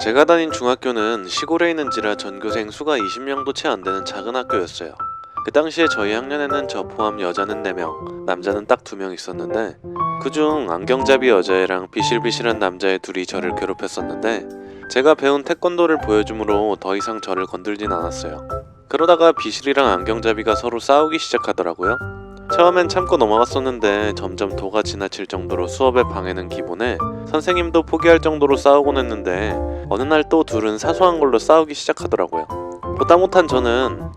제가 다닌 중학교는 시골에 있는지라 전교생 수가 20명도 채 안 되는 작은 학교였어요. 그 당시에 저희 학년에는 저 포함 여자는 4명, 남자는 딱 2명 있었는데 그중 안경잡이 여자애랑 비실비실한 남자애 둘이 저를 괴롭혔었는데 제가 배운 태권도를 보여주므로 더 이상 저를 건들진 않았어요. 그러다가 비실이랑 안경잡이가 서로 싸우기 시작하더라고요. 처음엔 참고 넘어갔었는데 점점 도가 지나칠 정도로 수업에 방해는 기본에 선생님도 포기할 정도로 싸우곤 했는데 어느 날 또 둘은 사소한 걸로 싸우기 시작하더라고요. 보다 못한 저는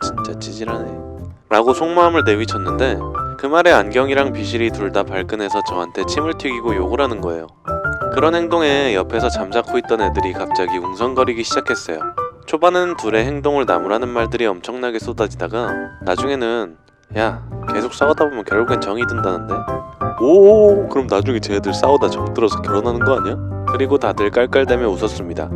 진짜 찌질하네 라고 속마음을 내비쳤는데 그 말에 안경이랑 비실이 둘 다 발끈해서 저한테 침을 튀기고 욕을 하는 거예요. 그런 행동에 옆에서 잠자코 있던 애들이 갑자기 웅성거리기 시작했어요. 초반은 둘의 행동을 나무라는 말들이 엄청나게 쏟아지다가 나중에는 야 계속 싸우다 보면 결국엔 정이 든다는데 오 그럼 나중에 쟤들 싸우다 정 들어서 결혼하는 거 아니야? 그리고 다들 깔깔대며 웃었습니다.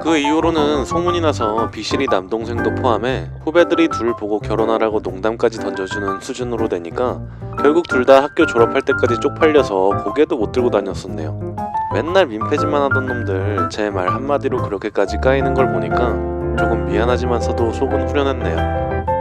그 이후로는 소문이 나서 비실이 남동생도 포함해 후배들이 둘 보고 결혼하라고 농담까지 던져주는 수준으로 되니까 결국 둘 다 학교 졸업할 때까지 쪽팔려서 고개도 못 들고 다녔었네요. 맨날 민폐짓만 하던 놈들 제 말 한마디로 그렇게까지 까이는 걸 보니까 조금 미안하지만서도 속은 후련했네요.